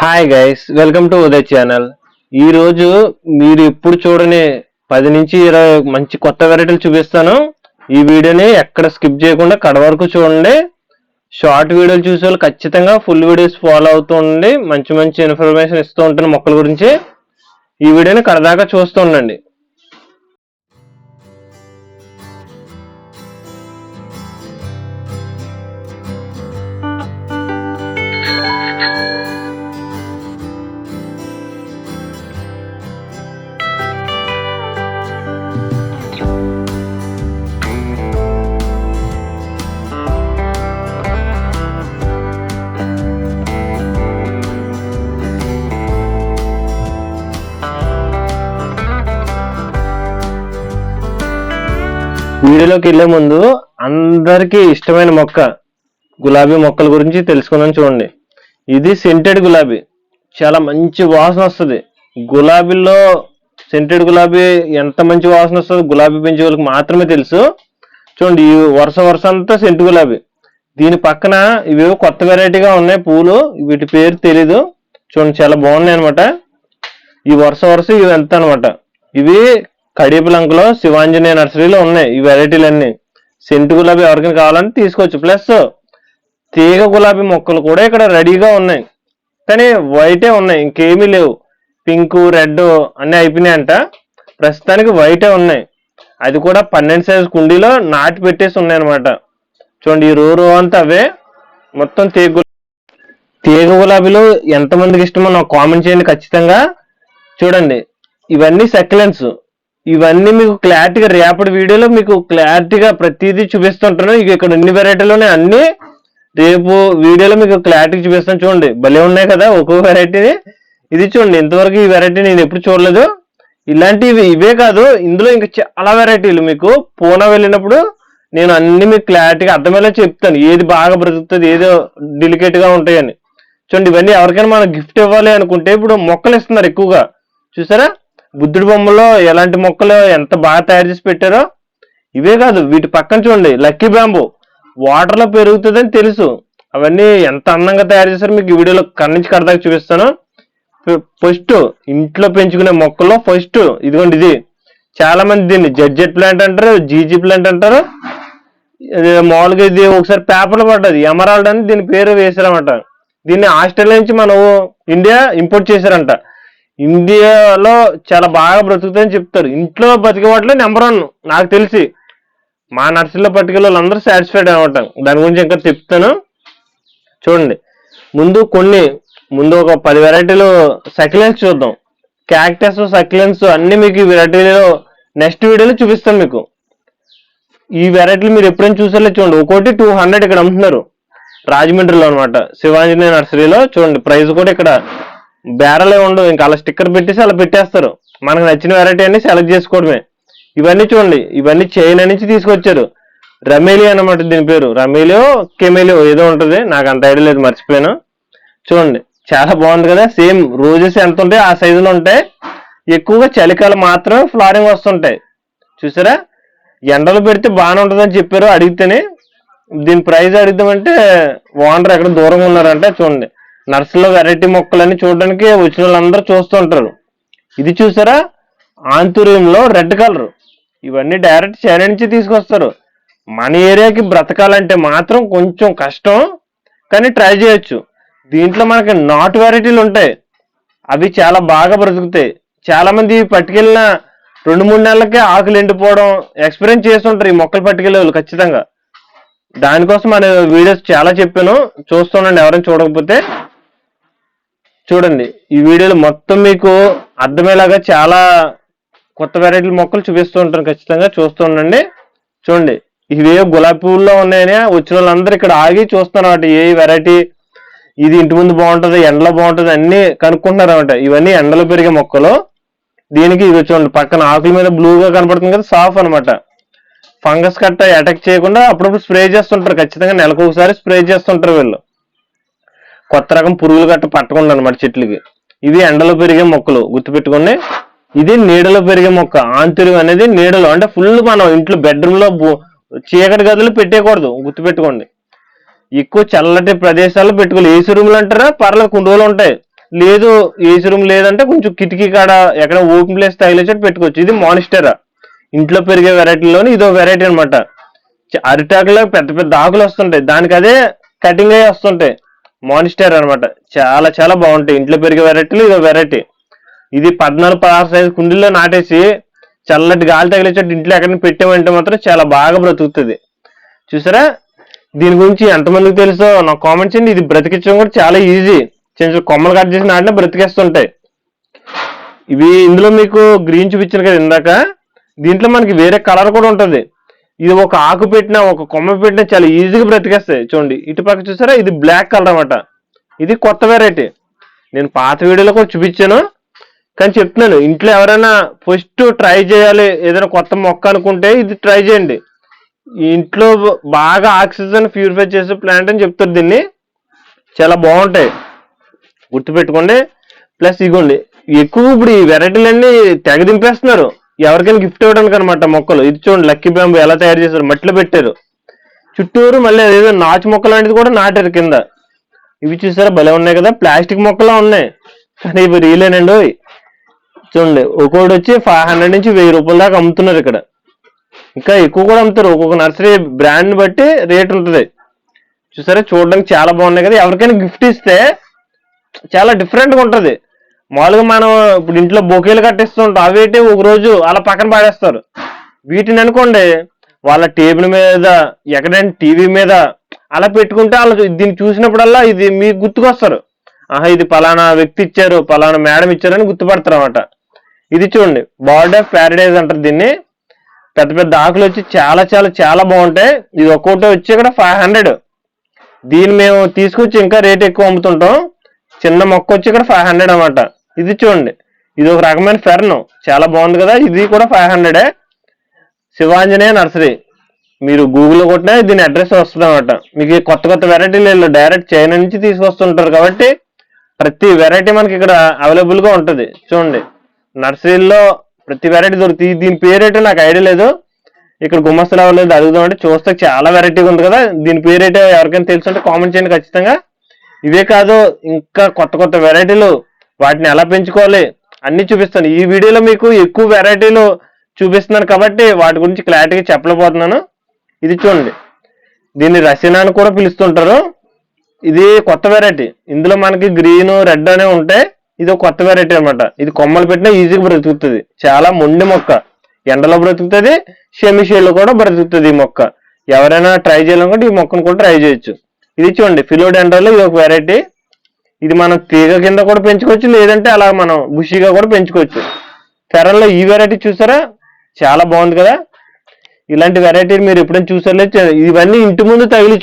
Hi guys welcome to Uday channel ఈ రోజు మీరు ఎప్పుడు చూడని పది నుంచి ఇరవై మంచి కొత్త వెరైటీలు చూపిస్తాను. ఈ వీడియోని ఎక్కడ స్కిప్ చేయకుండా కడ వరకు చూడండి. షార్ట్ వీడియోలు చూసే వాళ్ళు ఖచ్చితంగా ఫుల్ వీడియోస్ ఫాలో అవుతూ ఉండండి. మంచి మంచి ఇన్ఫర్మేషన్ ఇస్తూ ఉంటాను మొక్కల గురించి. ఈ వీడియోని కడదాకా చూస్తూ ఉండండి. వీడియోలోకి వెళ్ళే ముందు అందరికీ ఇష్టమైన మొక్క గులాబీ మొక్కల గురించి తెలుసుకుందాం చూడండి. ఇది సెంటెడ్ గులాబీ. చాలా మంచి వాసన వస్తుంది. గులాబీలో సెంటెడ్ గులాబీ ఎంత మంచి వాసన వస్తుందో గులాబీ పెంచే వాళ్ళకి మాత్రమే తెలుసు. చూడండి ఈ వరుస వరుస అంతా సెంటు గులాబీ. దీని పక్కన ఇవేవో కొత్త వెరైటీగా ఉన్నాయి పూలు. వీటి పేరు తెలీదు. చూడండి చాలా బాగున్నాయి అనమాట ఈ వరుస వరుస ఇవి ఎంత అనమాట ఇవి కడీపులంకలో శివాంజనేయ నర్సరీలో ఉన్నాయి. ఈ వెరైటీలన్నీ. సెంటు గులాబీ ఎవరికైనా కావాలంటే తీసుకోవచ్చు. ప్లస్ తీగ గులాబీ మొక్కలు కూడా ఇక్కడ రెడీగా ఉన్నాయి. కానీ వైటే ఉన్నాయి. ఇంకేమీ లేవు. పింక్ రెడ్ అన్నీ అయిపోయినాయంట. ప్రస్తుతానికి వైటే ఉన్నాయి. అది కూడా పన్నెండు సైజు కుండీలో నాటి పెట్టేసి ఉన్నాయన్నమాట. చూడండి ఈ రో రో అంతా అవే. మొత్తం తీగ తీగ గులాబీలు ఎంతమందికి ఇష్టమో నాకు కామెంట్ చేయండి ఖచ్చితంగా. చూడండి ఇవన్నీ సెక్లెన్స్ ఇవన్నీ మీకు క్లారిటీగా రేపటి వీడియోలో మీకు క్లారిటీగా ప్రతిదీ చూపిస్తుంటాను ఇక ఇక్కడ అన్ని వెరైటీలోనే అన్ని రేపు వీడియోలో మీకు క్లారిటీ చూపిస్తాను చూడండి. భలే ఉన్నాయి కదా ఒక్కొక్క వెరైటీని ఇది చూడండి ఇంతవరకు ఈ వెరైటీ నేను ఎప్పుడు చూడలేదు. ఇలాంటివి ఇవే కాదు ఇందులో ఇంకా చాలా వెరైటీలు మీకు. పూనా వెళ్ళినప్పుడు నేను అన్ని మీకు క్లారిటీగా అర్థమయ్యేలా చెప్తాను. ఏది బాగా బ్రతుకుతుంది ఏదో డెలికేట్గా ఉంటాయని. చూడండి ఇవన్నీ ఎవరికైనా మనం గిఫ్ట్ ఇవ్వాలి అనుకుంటే ఇప్పుడు మొక్కలు ఇస్తున్నారు ఎక్కువగా. చూసారా? బుద్ధుడి బొమ్మలో ఎలాంటి మొక్కలు ఎంత బాగా తయారు చేసి పెట్టారో ఇవే కాదు వీటి పక్కన చూడండి లక్కీ బ్యాంబూ. వాటర్లో పెరుగుతుందని తెలుసు. అవన్నీ ఎంత అందంగా తయారు చేశారో మీకు ఈ వీడియోలో కన్నించి కడదాకా చూపిస్తాను. ఫస్ట్ ఇంట్లో పెంచుకునే మొక్కల్లో ఫస్ట్ ఇదిగోండి ఇది. చాలా మంది దీన్ని జడ్జెట్ ప్లాంట్ అంటారు జీజీ ప్లాంట్ అంటారు. మామూలుగా ఇది ఒకసారి పేపర్లో పడ్డది ఎమరాల్డ్ అని దీని పేరు వేసారన్నమాట దీన్ని ఆస్ట్రేలియా నుంచి మనం ఇండియా ఇంపోర్ట్ చేశారంట. ఇండియాలో చాలా బాగా బ్రతుకుతాయని చెప్తారు. ఇంట్లో బతికే వాటిలో నెంబర్ వన్ నాకు తెలిసి మా నర్సరీలో పట్టుకెళ్ళి వాళ్ళందరూ సాటిస్ఫైడ్ అవ్వటం దాని గురించి ఇంకా చెప్తాను. చూడండి. ముందు కొన్ని ముందు ఒక పది వెరైటీలు సక్యులెన్స్ చూద్దాం. క్యాక్టస్ సక్యులెన్స్ అన్ని మీకు ఈ వెరైటీలో నెక్స్ట్ వీడియోలో చూపిస్తాను మీకు. ఈ వెరైటీలు మీరు ఎప్పుడైనా చూసారో చూడండి. ఒకటి టూ హండ్రెడ్ ఇక్కడ అమ్ముతున్నారు. రాజమండ్రిలో అనమాట. శివాంజనేయ నర్సరీలో చూడండి. ప్రైస్ కూడా ఇక్కడ బేరలే ఉండవు. ఇంకా అలా స్టిక్కర్ పెట్టేసి అలా పెట్టేస్తారు. మనకు నచ్చిన వెరైటీ అన్ని సెలెక్ట్ చేసుకోవడమే. ఇవన్నీ చూడండి. ఇవన్నీ చైనా నుంచి తీసుకొచ్చారు. రమేలి అనమాట దీని పేరు. రమేలియో కెమెలియో ఏదో ఉంటుంది. నాకు అంత ఐడియా లేదు మర్చిపోయాను. చూడండి. చాలా బాగుంది కదా. సేమ్ రోజెస్ ఎంత ఉంటాయి ఆ సైజులో ఉంటాయి. ఎక్కువగా చలికాలం మాత్రమే ఫ్లారింగ్ వస్తుంటాయి. చూసారా? ఎండలు పెడితే బాగానే ఉంటుందని చెప్పారు అడిగితేనే. దీని ప్రైస్ అడుగుదామంటే ఓనర్ ఎక్కడ దూరంగా ఉన్నారంటే చూడండి. నర్సరీలో వెరైటీ మొక్కలన్నీ చూడడానికి వచ్చిన వాళ్ళందరూ చూస్తుంటారు ఇది చూసారా? ఆంతుర్యంలో రెడ్ కలర్. ఇవన్నీ డైరెక్ట్ చైనా నుంచి తీసుకొస్తారు. మన ఏరియాకి బ్రతకాలంటే మాత్రం కొంచెం కష్టం కానీ ట్రై చేయొచ్చు. దీంట్లో మనకి నాటు వెరైటీలు ఉంటాయి. అవి చాలా బాగా బ్రతుకుతాయి. చాలా మంది పట్టుకెళ్ళిన రెండు మూడు నెలలకే ఆకులు ఎండిపోవడం ఎక్స్పీరియన్స్ చేస్తుంటారు ఈ మొక్కలు పట్టుకెళ్ళే ఖచ్చితంగా. దానికోసం మన వీడియోస్ చాలా చెప్పాను. చూస్తుండండి ఎవరైనా చూడకపోతే. చూడండి ఈ వీడియోలో మొత్తం మీకు అర్థమయ్యేలాగా చాలా కొత్త వెరైటీ మొక్కలు చూపిస్తూ ఉంటాను ఖచ్చితంగా చూస్తూ ఉండండి. చూడండి ఇవే గులాబీ పువ్వుల్లో ఉన్నాయని వచ్చిన వాళ్ళందరూ ఇక్కడ ఆగి చూస్తున్నారు అన్నమాట ఏ వెరైటీ ఇది ఇంటి ముందు బాగుంటుంది ఎండలో బాగుంటుంది అన్ని కనుక్కుంటున్నారు అనమాట ఇవన్నీ ఎండలో పెరిగే మొక్కలు. దీనికి ఇవి చూడండి పక్కన ఆకుల మీద బ్లూగా కనపడుతుంది కదా సాఫ్ అనమాట ఫంగస్ కట్ట అటాక్ చేయకుండా అప్పుడప్పుడు స్ప్రే చేస్తుంటారు ఖచ్చితంగా నెలకు ఒకసారి స్ప్రే చేస్తుంటారు వీళ్ళు. కొత్త రకం పురుగులు గట్ట పట్టకుండా అనమాట చెట్లకి. ఇవి ఎండలో పెరిగే మొక్కలు గుర్తుపెట్టుకోండి. ఇది నీడలో పెరిగే మొక్క ఆంతుర్యం అనేది నీడలో. అంటే ఫుల్ మనం ఇంట్లో బెడ్రూమ్లో చీకటి గదులు పెట్టేయకూడదు గుర్తుపెట్టుకోండి. ఎక్కువ చల్లటి ప్రదేశాల్లో పెట్టుకోవాలి. ఏసీ రూమ్లు అంటారా? పర్లేదు కొన్ని రోజులు ఉంటాయి. లేదు ఏసీ రూమ్ లేదంటే కొంచెం కిటికీ కాడ ఎక్కడ ఓపెన్ ప్లేస్ తగిలేచట్టు పెట్టుకోవచ్చు. ఇది మానిస్టరా. ఇంట్లో పెరిగే వెరైటీలోని ఇదో వెరైటీ అనమాట అరిటాకులో పెద్ద పెద్ద ఆకులు వస్తుంటాయి. దానికి అదే కటింగ్ అయ్యి వస్తుంటాయి. మానిస్టర్ అన్నమాట. చాలా చాలా బాగుంటాయి. ఇంట్లో పెరిగే వెరైటీలు ఇదో వెరైటీ ఇది పద్నాలుగు పదహారు సైజు కుండీల్లో నాటేసి చల్లటి గాలి తగిలిచ్చేట్టు ఇంట్లో ఎక్కడైనా పెట్టామంటే మాత్రం చాలా బాగా బ్రతుకుతుంది. చూసారా? దీని గురించి ఎంతమందికి తెలుసో నాకు కామెంట్ చేయండి. ఇది బ్రతికించడం కూడా చాలా ఈజీ చిన్న చిన్న కొమ్మలు కట్ చేసి నాటినా బ్రతికేస్తుంటాయి. ఇవి ఇందులో మీకు గ్రీన్ చూపించాను కదా ఇందాక. దీంట్లో మనకి వేరే కలర్ కూడా ఉంటుంది. ఇది ఒక ఆకు పెట్టినా ఒక కొమ్మ పెట్టినా చాలా ఈజీగా బ్రతికేస్తాయి. చూడండి ఇటు పక్క చూసారా? ఇది బ్లాక్ కలర్ అనమాట ఇది కొత్త వెరైటీ నేను పాత వీడియోలో కూడా చూపించాను. కానీ చెప్తున్నాను ఇంట్లో ఎవరైనా ఫస్ట్ ట్రై చేయాలి. ఏదైనా కొత్త మొక్క అనుకుంటే ఇది ట్రై చేయండి. ఇంట్లో బాగా ఆక్సిజన్ ప్యూరిఫై చేసే ప్లాంట్ అని చెప్తారు దీన్ని. చాలా బాగుంటాయి. గుర్తుపెట్టుకోండి. ప్లస్ ఇగోండి ఎక్కువ ఇప్పుడు ఈ వెరైటీలన్నీ తెగ దింపేస్తున్నారు. ఎవరికైనా గిఫ్ట్ ఇవ్వడానికి అనమాట మొక్కలు. ఇది చూడండి లక్కీ బ్యాంబు ఎలా తయారు చేశారు. మట్టిలో పెట్టారు. చుట్టూరు మళ్ళీ ఏదో నాచు మొక్క లాంటిది కూడా నాటారు కింద. ఇవి చూసారా? భలే ఉన్నాయి కదా. ప్లాస్టిక్ మొక్కలా ఉన్నాయి. కానీ ఇవి రీలేనండి చూడండి ఒక్కొక్కటి వచ్చి ఫైవ్ హండ్రెడ్ నుంచి వెయ్యి రూపాయల దాకా అమ్ముతున్నారు ఇక్కడ. ఇంకా ఎక్కువ కూడా అమ్ముతారు. ఒక్కొక్క నర్సరీ బ్రాండ్ బట్టి రేట్ ఉంటుంది. చూసారా? చూడడానికి చాలా బాగున్నాయి కదా. ఎవరికైనా గిఫ్ట్ ఇస్తే చాలా డిఫరెంట్గా ఉంటుంది. మామూలుగా మనం ఇప్పుడు ఇంట్లో బొకేలు కట్టిస్తుంటాం ఉంటాం అవేంటి ఒక రోజు అలా పక్కన పాడేస్తారు వీటిని అనుకోండి వాళ్ళ టేబుల్ మీద ఎక్కడైనా టీవీ మీద అలా పెట్టుకుంటే వాళ్ళు దీన్ని చూసినప్పుడల్లా ఇది మీకు గుర్తుకొస్తారు. ఆహా ఇది పలానా వ్యక్తి ఇచ్చారు పలానా మేడం ఇచ్చారని గుర్తుపడతారు అనమాట ఇది చూడండి బర్డ్ ఆఫ్ ప్యారడైజ్ అంటారు దీన్ని. పెద్ద పెద్ద ఆకులు వచ్చి చాలా చాలా చాలా బాగుంటాయి. ఇది ఒక్కొక్కటి వచ్చి ఇక్కడ ఫైవ్ హండ్రెడ్. దీన్ని మేము తీసుకొచ్చి ఇంకా రేట్ ఎక్కువ అమ్ముతుంటాం. చిన్న మొక్క వచ్చి ఇక్కడ ఫైవ్ హండ్రెడ్ అనమాట ఇది చూడండి. ఇది ఒక రకమైన ఫెర్ను చాలా బాగుంది కదా? ఇది కూడా ఫైవ్ హండ్రెడే శివాంజనేయ నర్సరీ. మీరు గూగుల్లో కొట్టినా దీని అడ్రస్ వస్తుంది అనమాట మీకు కొత్త కొత్త వెరైటీలు డైరెక్ట్ చైనా నుంచి తీసుకొస్తుంటారు కాబట్టి ప్రతి వెరైటీ మనకి ఇక్కడ అవైలబుల్గా ఉంటుంది. చూడండి. నర్సరీలో ప్రతి వెరైటీ దొరుకుతుంది. దీని పేరేటో నాకు ఐడియా లేదు. ఇక్కడ గుమ్మస్తులు అవ్వలేదు అడుగుదామంటే చూస్తే చాలా వెరైటీగా ఉంది కదా? దీని పేరేటో ఎవరికైనా తెలుసుంటే కామెంట్ చేయండి ఖచ్చితంగా. ఇవే కాదు ఇంకా కొత్త కొత్త వెరైటీలు వాటిని ఎలా పెంచుకోవాలి? అన్ని చూపిస్తాను. ఈ వీడియోలో మీకు ఎక్కువ వెరైటీలు చూపిస్తున్నాను కాబట్టి వాటి గురించి క్లారిటీగా చెప్పలేకపోతున్నాను. ఇది చూడండి. దీన్ని రసీనా అని కూడా పిలుస్తుంటారు. ఇది కొత్త వెరైటీ ఇందులో మనకి గ్రీన్ రెడ్ అనే ఉంటాయి. ఇది ఒక కొత్త వెరైటీ అనమాట ఇది కొమ్మలు పెట్టినా ఈజీగా బ్రతుకుతుంది. చాలా మొండి మొక్క. ఎండలో బ్రతుకుతుంది. షెమిషేల్లో కూడా బ్రతుకుతుంది ఈ మొక్క. ఎవరైనా ట్రై చేయాలనుకుంటే ఈ మొక్కను కూడా ట్రై చేయొచ్చు. ఇది చూడండి. ఫిలోడెండ్రాలో ఇది ఒక వెరైటీ ఇది మనం తీగ కింద కూడా పెంచుకోవచ్చు లేదంటే అలా మనం బుషిగా కూడా పెంచుకోవచ్చు. ఫెరన్లో ఈ వెరైటీ చూసారా? చాలా బాగుంది కదా? ఇలాంటి వెరైటీ మీరు ఎప్పుడైనా చూసారో ఇవన్నీ ఇంటి ముందు తగిలించు